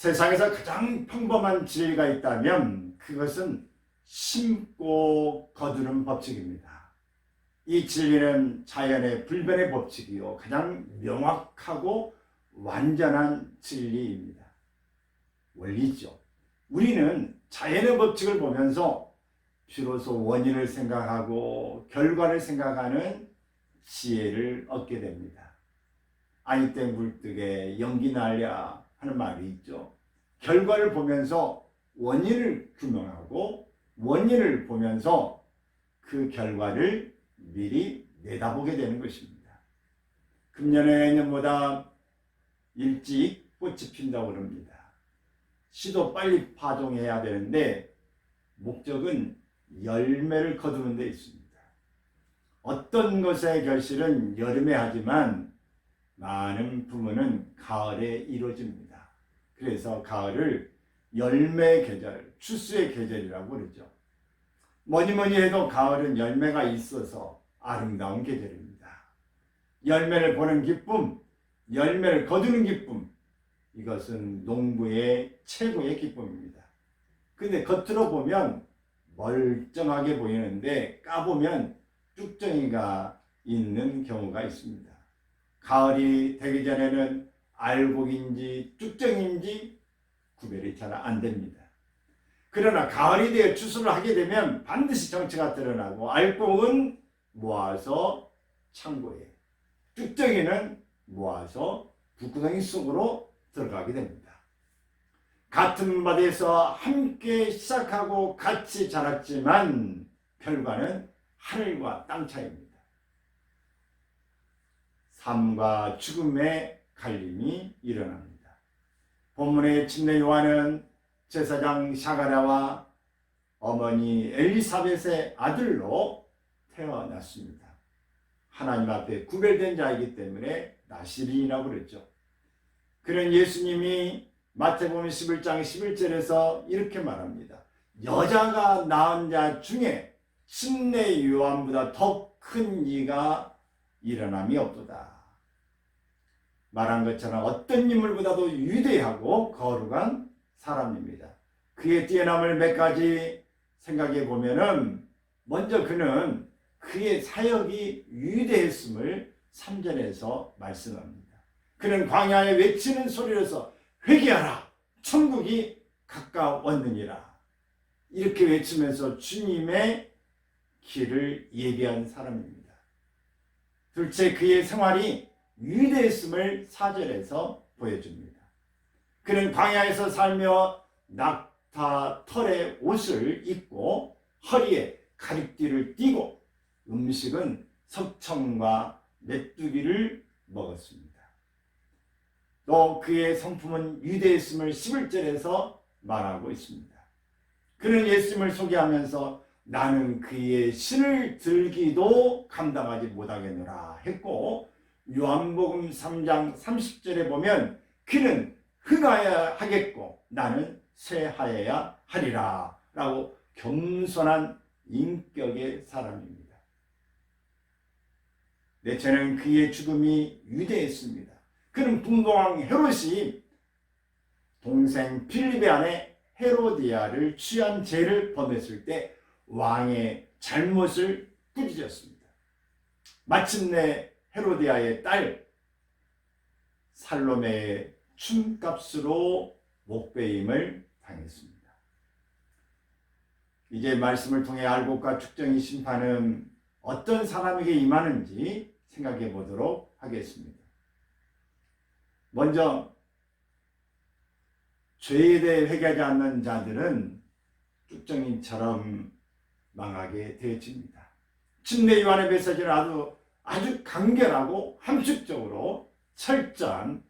세상에서 가장 평범한 진리가 있다면 그것은 심고 거두는 법칙입니다. 이 진리는 자연의 불변의 법칙이요. 가장 명확하고 완전한 진리입니다. 원리죠. 우리는 자연의 법칙을 보면서 비로소 원인을 생각하고 결과를 생각하는 지혜를 얻게 됩니다. 아니 때 물뜨게 연기 날랴 하는 말이 있죠. 결과를 보면서 원인을 규명하고 원인을 보면서 그 결과를 미리 내다보게 되는 것입니다. 금년에 내년보다 일찍 꽃이 핀다고 그럽니다. 씨도 빨리 파종해야 되는데 목적은 열매를 거두는 데 있습니다. 어떤 것의 결실은 여름에 하지만 많은 부분은 가을에 이루어집니다. 그래서 가을을 열매 계절, 추수의 계절이라고 그러죠. 뭐니 뭐니 해도 가을은 열매가 있어서 아름다운 계절입니다. 열매를 보는 기쁨, 열매를 거두는 기쁨, 이것은 농부의 최고의 기쁨입니다. 근데 겉으로 보면 멀쩡하게 보이는데 까보면 쭉정이가 있는 경우가 있습니다. 가을이 되기 전에는 알곡인지 쭉정인지 구별이 잘 안 됩니다. 그러나 가을이 되어 추수를 하게 되면 반드시 정체가 드러나고 알곡은 모아서 창고에 쭉정이는 모아서 북구덩이 속으로 들어가게 됩니다. 같은 밭에서 함께 시작하고 같이 자랐지만 결과는 하늘과 땅 차이입니다. 삶과 죽음의 갈림이 일어납니다. 본문의 침례 요한은 제사장 샤가랴와 어머니 엘리사벳의 아들로 태어났습니다. 하나님 앞에 구별된 자이기 때문에 나시린이라고 그랬죠. 그는 예수님이 마태복음 11장 11절에서 이렇게 말합니다. 여자가 낳은 자 중에 침례 요한보다 더 큰 이가 일어남이 없도다. 말한 것처럼 어떤 인물보다도 위대하고 거룩한 사람입니다. 그의 뛰어남을 몇 가지 생각해 보면은 먼저 그는 그의 사역이 위대했음을 3절에서 말씀합니다. 그는 광야에 외치는 소리로서 회개하라 천국이 가까웠느니라 이렇게 외치면서 주님의 길을 예비한 사람입니다. 둘째 그의 생활이 위대했음을 4절에서 보여줍니다. 그는 광야에서 살며 낙타 털의 옷을 입고 허리에 가죽띠를 띠고 음식은 석청과 메뚜기를 먹었습니다. 또 그의 성품은 위대했음을 11절에서 말하고 있습니다. 그는 예수님을 소개하면서 나는 그의 신을 들기도 감당하지 못하겠노라 했고 요한복음 3장 30절에 보면 그는 흥하여야 하겠고 나는 쇠하여야 하리라 라고 겸손한 인격의 사람입니다. 넷째는 그의 죽음이 위대했습니다. 그는 분봉왕 헤롯이 동생 필립의 아내 헤로디아를 취한 죄를 범했을 때 왕의 잘못을 꾸짖었습니다. 마침내 헤로디아의 딸 살로메의 춤값으로 목배임을 당했습니다. 이제 말씀을 통해 알곡과 축정의 심판은 어떤 사람에게 임하는지 생각해 보도록 하겠습니다. 먼저 죄에 대해 회개하지 않는 자들은 쭉정이처럼 망하게 되어집니다. 침례 요한의 메시지는 아주 아주 간결하고 함축적으로 철저한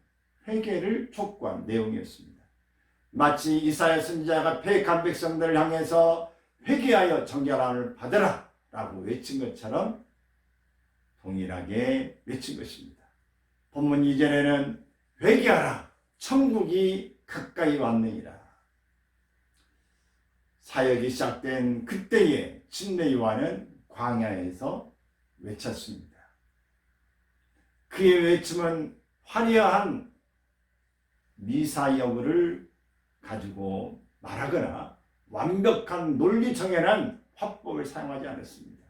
회개를 촉구한 내용이었습니다. 마치 이사야 선지자가 패한 백성들을 향해서 회개하여 정결함을 받으라 라고 외친 것처럼 동일하게 외친 것입니다. 본문 이전에는 회개하라 천국이 가까이 왔느니라. 사역이 시작된 그때에 침례 요한은 광야에서 외쳤습니다. 그의 외침은 화려한 미사 여부를 가지고 말하거나 완벽한 논리 정연한 화법을 사용하지 않았습니다.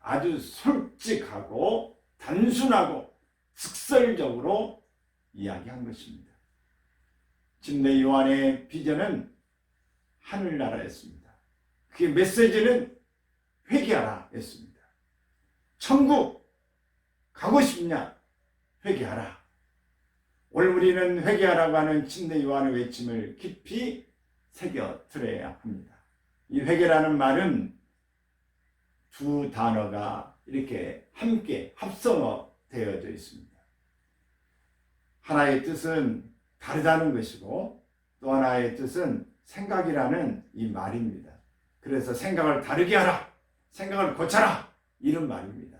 아주 솔직하고 단순하고 직설적으로 이야기한 것입니다. 진내 요한의 비전은 하늘나라였습니다. 그의 메시지는 회개하라 였습니다. 천국 가고 싶냐? 회개하라. 오늘 우리는 회개하라고 하는 침대 요한의 외침을 깊이 새겨 들어야 합니다. 이 회개라는 말은 두 단어가 이렇게 함께 합성어 되어져 있습니다. 하나의 뜻은 다르다는 것이고 또 하나의 뜻은 생각이라는 이 말입니다. 그래서 생각을 다르게 하라, 생각을 고쳐라 이런 말입니다.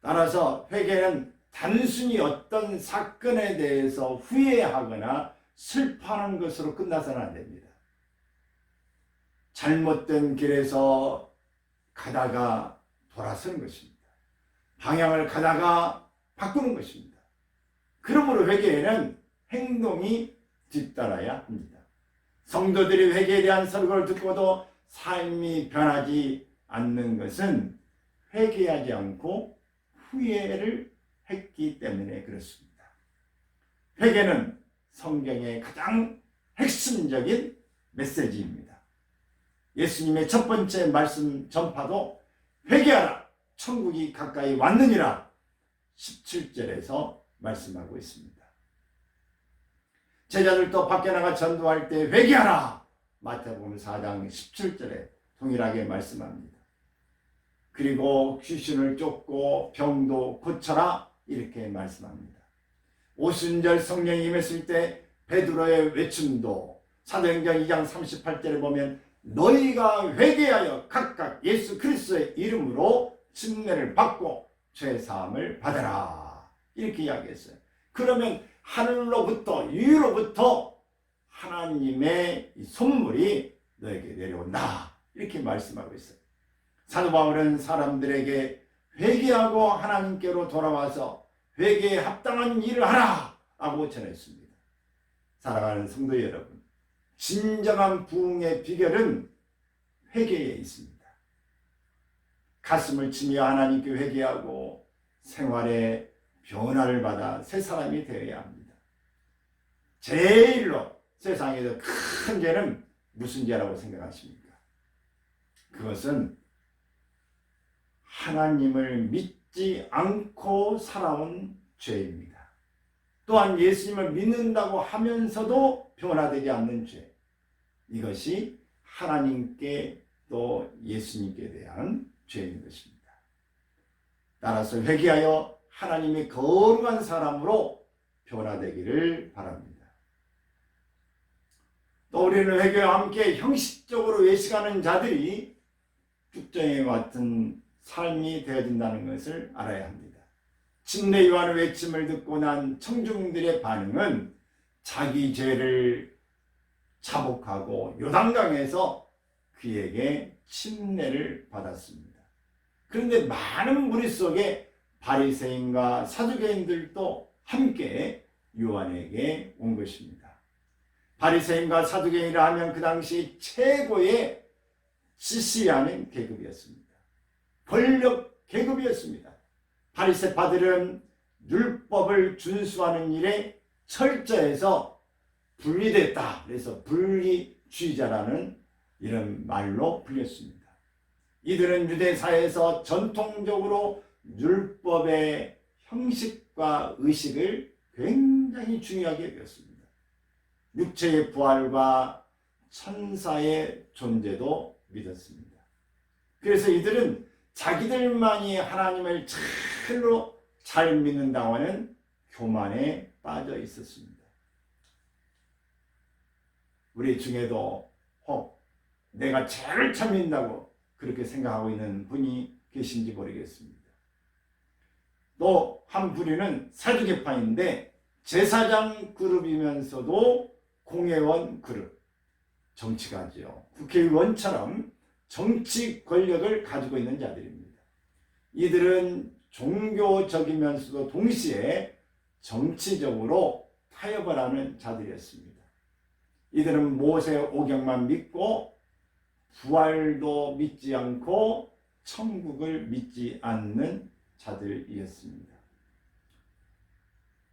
따라서 회개는 단순히 어떤 사건에 대해서 후회하거나 슬퍼하는 것으로 끝나서는 안 됩니다. 잘못된 길에서 가다가 돌아서는 것입니다. 방향을 가다가 바꾸는 것입니다. 그러므로 회개에는 행동이 뒤따라야 합니다. 성도들이 회개에 대한 설교를 듣고도 삶이 변하지 않는 것은 회개하지 않고 후회를 했기 때문에 그렇습니다. 회개는 성경의 가장 핵심적인 메시지입니다. 예수님의 첫 번째 말씀 전파도 회개하라 천국이 가까이 왔느니라 17절에서 말씀하고 있습니다. 제자들도 밖에 나가 전도할 때 회개하라 마태복음 4장 17절에 동일하게 말씀합니다. 그리고 귀신을 쫓고 병도 고쳐라 이렇게 말씀합니다. 오순절 성령이 임했을 때 베드로의 외침도 사도행전 2장 38절에 보면 너희가 회개하여 각각 예수 그리스도의 이름으로 침례를 받고 죄 사함을 받아라 이렇게 이야기했어요. 그러면 하늘로부터 위로부터 하나님의 선물이 너에게 내려온다 이렇게 말씀하고 있어요. 사도 바울은 사람들에게 회개하고 하나님께로 돌아와서 회개에 합당한 일을 하라 라고 전했습니다. 사랑하는 성도 여러분, 진정한 부흥의 비결은 회개에 있습니다. 가슴을 치며 하나님께 회개하고 생활에 변화를 받아 새 사람이 되어야 합니다. 제일로 세상에서 큰 죄는 무슨 죄라고 생각하십니까? 그것은 하나님을 믿 지 않고 살아온 죄입니다. 또한 예수님을 믿는다고 하면서도 변화되지 않는 죄. 이것이 하나님께 또 예수님께 대한 죄인 것입니다. 따라서 회개하여 하나님의 거룩한 사람으로 변화되기를 바랍니다. 또 우리는 회개와 함께 형식적으로 외식하는 자들이 죽정에 같은 삶이 되어진다는 것을 알아야 합니다. 침례 요한의 외침을 듣고 난 청중들의 반응은 자기 죄를 자복하고 요단강에서 그에게 침례를 받았습니다. 그런데 많은 무리 속에 바리새인과 사두개인들도 함께 요한에게 온 것입니다. 바리새인과 사두개인이라 하면 그 당시 최고의 지시하는 계급이었습니다. 권력 계급이었습니다. 바리새파들은 율법을 준수하는 일에 철저해서 분리됐다. 그래서 분리주의자라는 이런 말로 불렸습니다. 이들은 유대사에서 전통적으로 율법의 형식과 의식을 굉장히 중요하게 여겼습니다. 육체의 부활과 천사의 존재도 믿었습니다. 그래서 이들은 자기들만이 하나님을 잘로 잘 믿는다고 하는 교만에 빠져 있었습니다. 우리 중에도 혹 내가 제일 참 믿는다고 그렇게 생각하고 있는 분이 계신지 모르겠습니다. 또 한 부류는 사두개파인데 제사장 그룹이면서도 공회원 그룹 정치가지요. 국회의원처럼 정치 권력을 가지고 있는 자들입니다. 이들은 종교적이면서도 동시에 정치적으로 타협을 하는 자들이었습니다. 이들은 모세 오경만 믿고 부활도 믿지 않고 천국을 믿지 않는 자들이었습니다.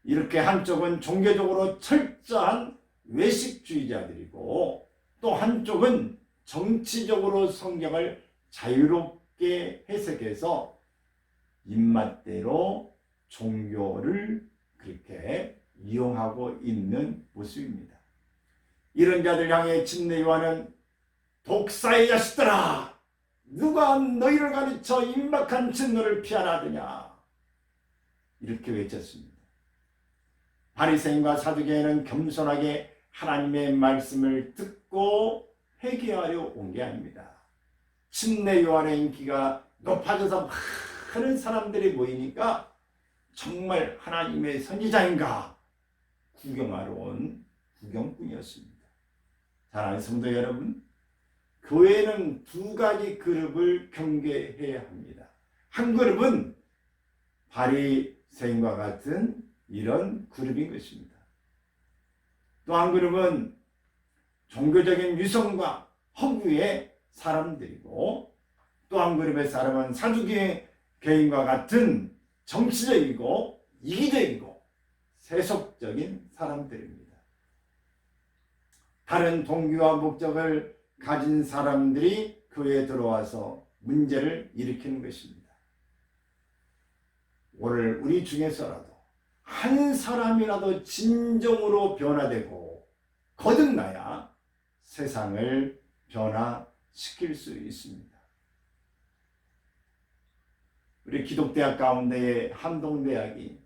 이렇게 한쪽은 종교적으로 철저한 외식주의자들이고 또 한쪽은 정치적으로 성경을 자유롭게 해석해서 입맛대로 종교를 그렇게 이용하고 있는 모습입니다. 이런 자들 향해 침례 요한은 독사의 자식들아 누가 너희를 가르쳐 임박한 진노를 피하라더냐 이렇게 외쳤습니다. 바리새인과 사두개인은 겸손하게 하나님의 말씀을 듣고 회개하려 온 게 아닙니다. 침례 요한의 인기가 높아져서 많은 사람들이 모이니까 정말 하나님의 선지자인가 구경하러 온 구경꾼이었습니다. 사랑하는 성도 여러분, 교회는 두 가지 그룹을 경계해야 합니다. 한 그룹은 바리새인과 같은 이런 그룹인 것입니다. 또 한 그룹은 종교적인 유성과 허구의 사람들이고 또 한 그룹의 사람은 사두개인과 같은 정치적이고 이기적이고 세속적인 사람들입니다. 다른 동기와 목적을 가진 사람들이 교회에 들어와서 문제를 일으키는 것입니다. 오늘 우리 중에서라도 한 사람이라도 진정으로 변화되고 거듭나야 세상을 변화시킬 수 있습니다. 우리 기독대학 가운데에 한동대학이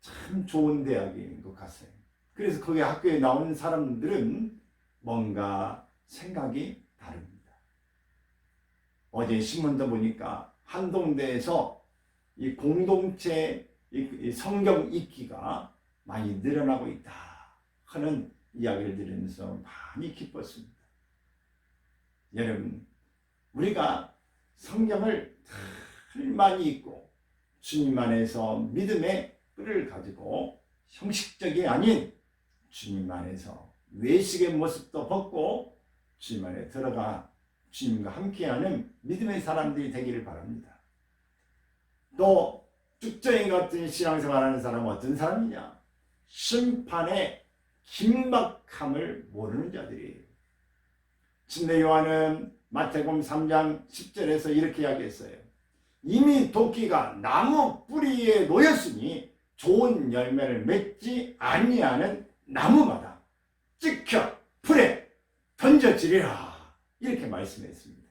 참 좋은 대학인 것 같아요. 그래서 거기 학교에 나오는 사람들은 뭔가 생각이 다릅니다. 어제 신문도 보니까 한동대에서 이 공동체 이 성경 읽기가 많이 늘어나고 있다 하는 이야기를 들으면서 많이 기뻤습니다. 여러분, 우리가 성경을 늘 많이 읽고 주님 안에서 믿음의 뿔을 가지고 형식적이 아닌 주님 안에서 외식의 모습도 벗고 주님 안에 들어가 주님과 함께하는 믿음의 사람들이 되기를 바랍니다. 또 쭉정이 같은 신앙생활하는 사람은 어떤 사람이냐? 심판의 긴박함을 모르는 자들이에요. 진대 요한은 마태복음 3장 10절에서 이렇게 이야기했어요. 이미 도끼가 나무 뿌리에 놓였으니 좋은 열매를 맺지 아니하는 나무마다 찍혀 풀에 던져지리라 이렇게 말씀했습니다.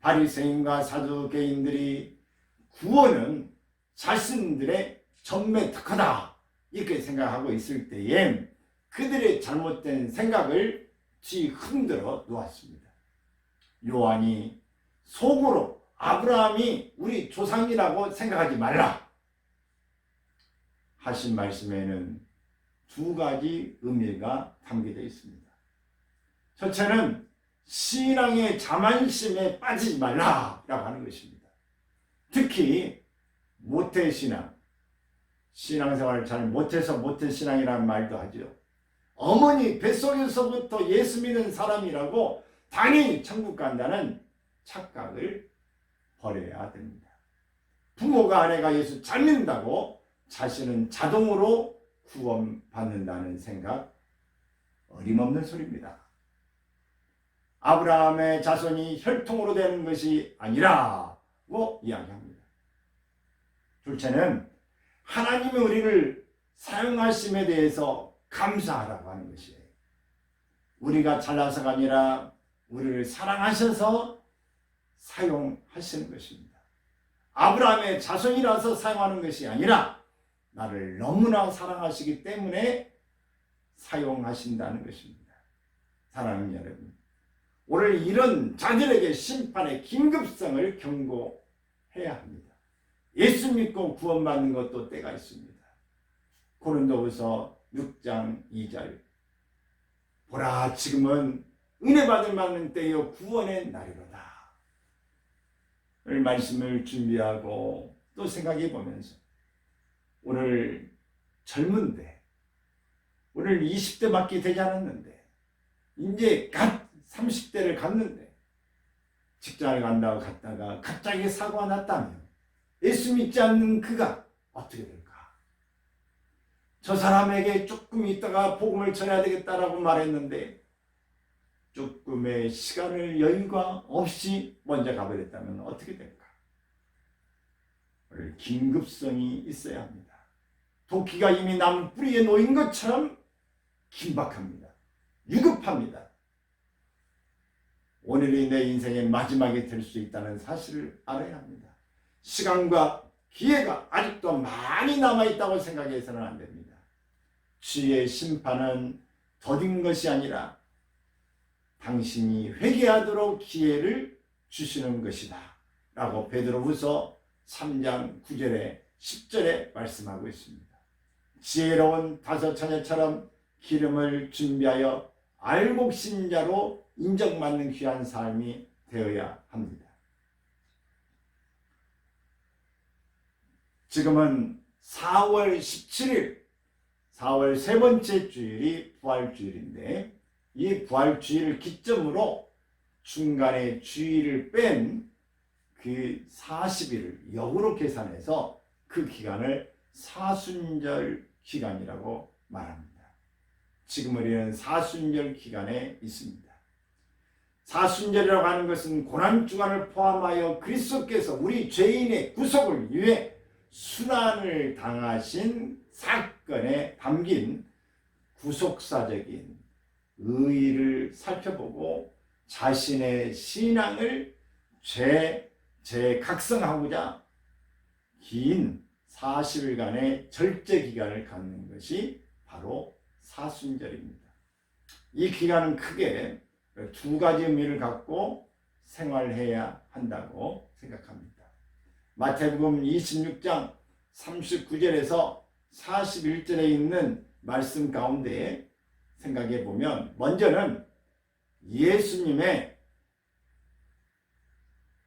바리새인과 사두개인들이 구원은 자신들의 전매 특화다 이렇게 생각하고 있을 때에 그들의 잘못된 생각을 뒤 흔들어 놓았습니다. 요한이 속으로 아브라함이 우리 조상이라고 생각하지 말라 하신 말씀에는 두 가지 의미가 담겨져 있습니다. 첫째는 신앙의 자만심에 빠지지 말라라고 하는 것입니다. 특히 모태신앙, 신앙생활을 잘 못해서 모태신앙이라는 말도 하죠. 어머니 뱃속에서부터 예수 믿는 사람이라고 당연히 천국 간다는 착각을 버려야 됩니다. 부모가 아내가 예수 잘 믿는다고 자신은 자동으로 구원받는다는 생각 어림없는 소리입니다. 아브라함의 자손이 혈통으로 되는 것이 아니라고 이야기합니다. 둘째는 하나님이 우리를 사용하심에 대해서 감사하라고 하는 것이에요. 우리가 잘나서가 아니라 우리를 사랑하셔서 사용하시는 것입니다. 아브라함의 자손이라서 사용하는 것이 아니라 나를 너무나 사랑하시기 때문에 사용하신다는 것입니다. 사랑하는 여러분, 오늘 이런 자들에게 심판의 긴급성을 경고해야 합니다. 예수 믿고 구원받는 것도 때가 있습니다. 고린도후서 6장 2절 보라 지금은 은혜 받을 만한 때요 구원의 날이로다. 을 말씀을 준비하고 또 생각해 보면서 오늘 젊은데 오늘 20대밖에 되지 않았는데 이제 갓 30대를 갔는데 직장을 간다고 갔다가 갑자기 사고가 났다면 예수 믿지 않는 그가 어떻게 될까? 저 사람에게 조금 있다가 복음을 전해야 되겠다라고 말했는데 조금의 시간을 여유가 없이 먼저 가버렸다면 어떻게 될까? 긴급성이 있어야 합니다. 도끼가 이미 나무 뿌리에 놓인 것처럼 긴박합니다. 유급합니다. 오늘이 내 인생의 마지막이 될 수 있다는 사실을 알아야 합니다. 시간과 기회가 아직도 많이 남아있다고 생각해서는 안 됩니다. 주의 심판은 더딘 것이 아니라 당신이 회개하도록 기회를 주시는 것이다. 라고 베드로후서 3장 9절에 10절에 말씀하고 있습니다. 지혜로운 다섯 처녀처럼 기름을 준비하여 알곡신자로 인정받는 귀한 삶이 되어야 합니다. 지금은 4월 17일, 4월 세 번째 주일이 부활주일인데 이 부활주일을 기점으로 중간에 주일을 뺀 그 40일을 역으로 계산해서 그 기간을 사순절 기간이라고 말합니다. 지금 우리는 사순절 기간에 있습니다. 사순절이라고 하는 것은 고난주간을 포함하여 그리스도께서 우리 죄인의 구속을 위해 순환을 당하신 사건에 담긴 구속사적인 의의를 살펴보고 자신의 신앙을 재, 재각성하고자 긴 40일간의 절제 기간을 갖는 것이 바로 사순절입니다. 이 기간은 크게 두 가지 의미를 갖고 생활해야 한다고 생각합니다. 마태복음 26장 39절에서 41절에 있는 말씀 가운데 생각해 보면 먼저는 예수님의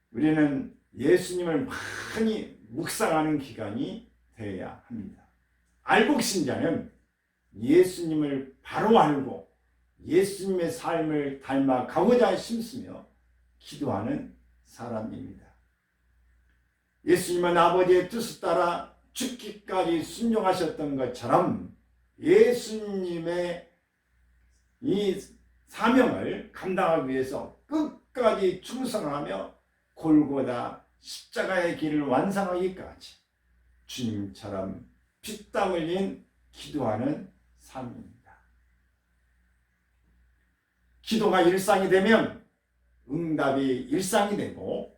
우리는 예수님을 많이 묵상하는 기간이 되어야 합니다. 알곡신자는 예수님을 바로 알고 예수님의 삶을 닮아 가고자 심으며 기도하는 사람입니다. 예수님은 아버지의 뜻을 따라 죽기까지 순종하셨던 것처럼 예수님의 이 사명을 감당하기 위해서 끝까지 충성하며 골고다 십자가의 길을 완성하기까지 주님처럼 피땀 흘린 기도하는 삶입니다. 기도가 일상이 되면 응답이 일상이 되고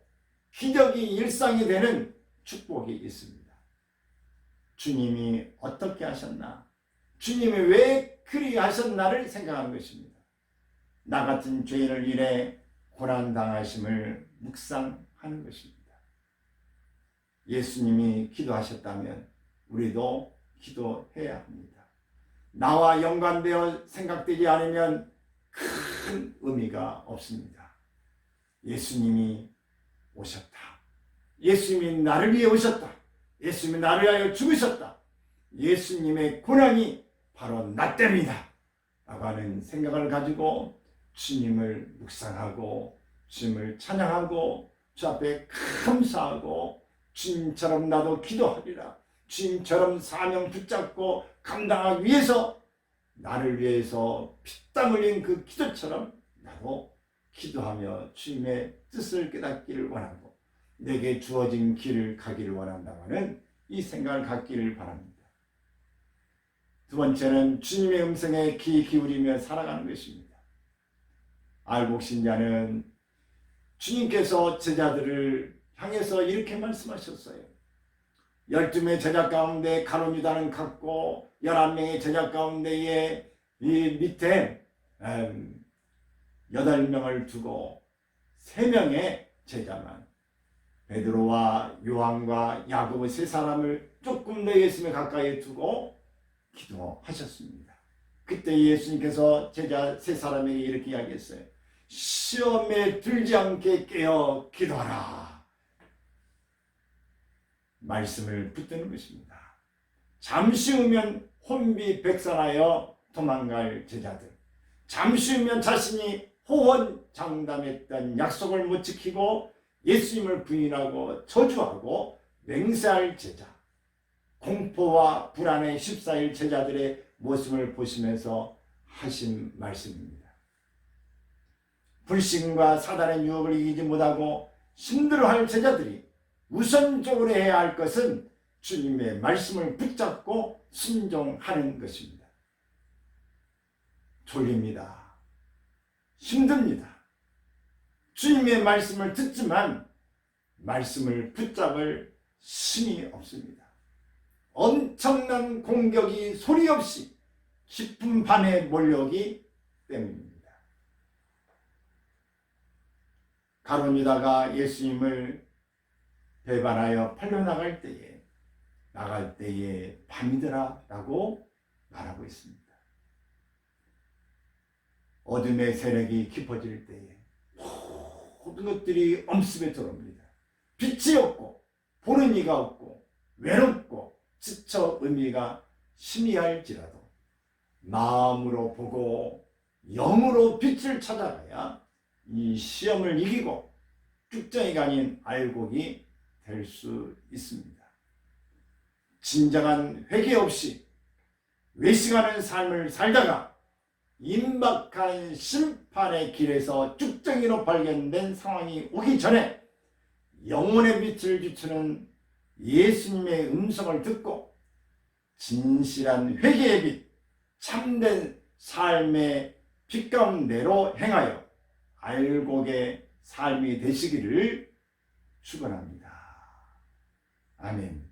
기적이 일상이 되는 축복이 있습니다. 주님이 어떻게 하셨나? 주님이 왜 그리 하셨나를 생각하는 것입니다. 나 같은 죄인을 인해 고난 당하심을 묵상하는 것입니다. 예수님이 기도하셨다면 우리도 기도해야 합니다. 나와 연관되어 생각되지 않으면 큰 의미가 없습니다. 예수님이 오셨다. 예수님이 나를 위해 오셨다. 예수님이 나를 위하여 죽으셨다. 예수님의 고난이 바로 나 때문이다. 라고 하는 생각을 가지고 주님을 묵상하고 주님을 찬양하고 주 앞에 감사하고 주님처럼 나도 기도하리라. 주님처럼 사명 붙잡고 감당하기 위해서 나를 위해서 피땀 흘린 그 기도처럼 나도 기도하며 주님의 뜻을 깨닫기를 원하고 내게 주어진 길을 가기를 원한다는 이 생각을 갖기를 바랍니다. 두 번째는 주님의 음성에 귀 기울이며 살아가는 것입니다. 알곡신 자는 주님께서 제자들을 향해서 이렇게 말씀하셨어요. 열두 명의 제자 가운데 가론 유다는 갖고 열한 명의 제자 가운데에 이 밑에 음, 여덟 명을 두고 세 명의 제자만 베드로와 요한과 야고보 세 사람을 조금 더 예수님 가까이 두고 기도하셨습니다. 그때 예수님께서 제자 세 사람에게 이렇게 이야기했어요. 시험에 들지 않게 깨어 기도하라. 말씀을 붙드는 것입니다. 잠시 후면 혼비백산하여 도망갈 제자들. 잠시 후면 자신이 호언장담했던 약속을 못 지키고 예수님을 부인하고 저주하고 맹세할 제자, 공포와 불안에 휩싸일 제자들의 모습을 보시면서 하신 말씀입니다. 불신과 사단의 유혹을 이기지 못하고 힘들어할 제자들이 우선적으로 해야 할 것은 주님의 말씀을 붙잡고 순종하는 것입니다. 졸립니다. 힘듭니다. 주님의 말씀을 듣지만 말씀을 붙잡을 힘이 없습니다. 엄청난 공격이 소리 없이 깊은 밤에 몰려오기 때문입니다. 가론유다가 예수님을 배반하여 팔려나갈 때에 나갈 때에 밤이더라 라고 말하고 있습니다. 어둠의 세력이 깊어질 때에 모든 것들이 엄습에 들어옵니다. 빛이 없고 보는 이가 없고 외롭고 지쳐 의미가 희미할지라도 마음으로 보고 영으로 빛을 찾아가야 이 시험을 이기고 쭉정이가 아닌 알곡이 될 수 있습니다. 진정한 회개 없이 외식하는 삶을 살다가 임박한 심판의 길에서 쭉정이로 발견된 상황이 오기 전에 영혼의 빛을 비추는 예수님의 음성을 듣고 진실한 회개의 빛, 참된 삶의 빛 가운데로 행하여 알곡의 삶이 되시기를 축원합니다. 아멘.